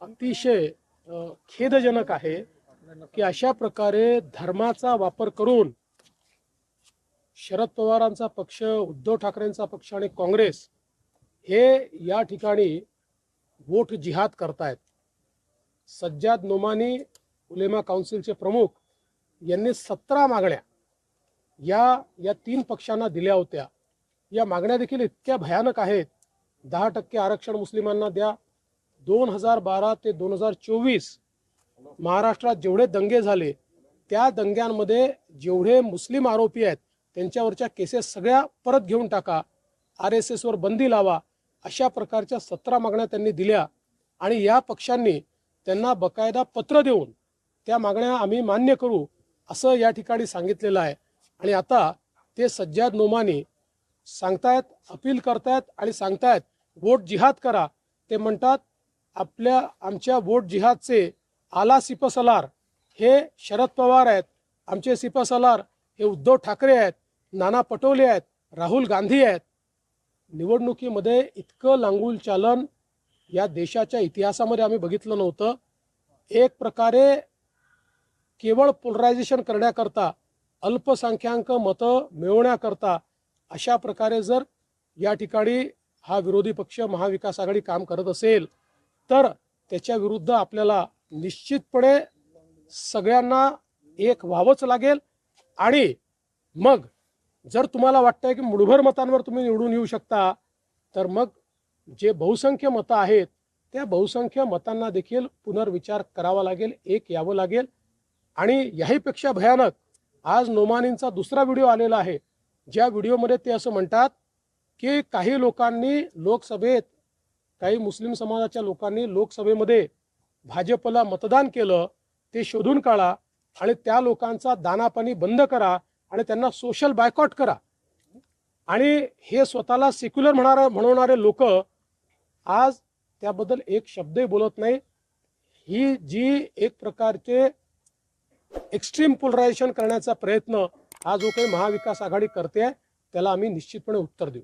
अतिशय खेदजनक आहे की अशा प्रकारे धर्माचा वापर करून शरद पवारांचा पक्ष उद्धव ठाकरेंचा पक्ष आणि काँग्रेस हे या ठिकाणी वोट जिहाद करतायत. सज्जाद नोमानी उलेमा काउन्सिलचे प्रमुख यांनी सतरा मागण्या या या तीन पक्षांना दिल्या होत्या. या मागण्या देखील इतक्या भयानक आहेत. दहा टक्के आरक्षण मुस्लिमांना द्या दोन हजार बारा ते दोन हजार चोवीस महाराष्ट्रात जेवढे दंगे झाले त्या दंग्यांमध्ये जेवढे मुस्लिम आरोपी आहेत त्यांच्यावरच्या केसेस सगळ्या परत घेऊन टाका आर एस एसवर बंदी लावा अशा प्रकारच्या सतरा मागण्या त्यांनी दिल्या आणि या पक्षांनी त्यांना बकायदा पत्र देऊन त्या मागण्या आम्ही मान्य करू असं या ठिकाणी सांगितलेलं आहे. आणि आता ते सज्जाद नोमानी सांगतायत अपील करतायत आणि सांगतायत वोट जिहाद करा. ते म्हणतात आपल्या आमच्या वोट जिहादचे आला सिपसलार हे शरद पवार आहेत आमचे सिपसलार हे उद्धव ठाकरे आहेत नाना पटोले आहेत राहुल गांधी आहेत. निवडणुकीमध्ये इतकं लांगूल चालन या देशाच्या इतिहासामध्ये आम्ही बघितलं नव्हतं. एक प्रकारे केवळ पोलरायझेशन करण्याकरता अल्पसंख्याक मतं मिळवण्याकरता अशा प्रकारे जर या ठिकाणी हा विरोधी पक्ष महाविकास आघाडी काम करत असेल तर त्याच्या विरुद्ध आपल्याला निश्चितपणे सगळ्यांना एक व्हावंच लागेल. आणि मग जर तुम्हाला वाटतंय की मुठभर मतांवर तुम्ही निवडून येऊ शकता तर मग जे बहुसंख्य मतं आहेत त्या बहुसंख्य मतांना देखील पुनर्विचार करावा लागेल एक यावं लागेल. आणि याहीपेक्षा भयानक आज नोमानींचा दुसरा व्हिडिओ आलेला आहे. ज्या व्हिडिओमध्ये ते असं म्हणतात की काही लोकांनी लोकसभेत काही मुस्लिम समाजाच्या लोकांनी लोकसभेमध्ये भाजपला मतदान केलं ते शोधून काढा आणि त्या लोकांचा दानापाणी बंद करा आणि त्यांना सोशल बायकॉट करा. आणि हे स्वतःला सेक्युलर म्हणा म्हणवणारे लोक आज त्याबद्दल एक शब्दही बोलत नाही ही जी एक प्रकारचे एक्स्ट्रीम पोलरायझेशन करण्याचा प्रयत्न हा जो काही महाविकास आघाडी करते त्याला आम्ही निश्चितपणे उत्तर देऊ.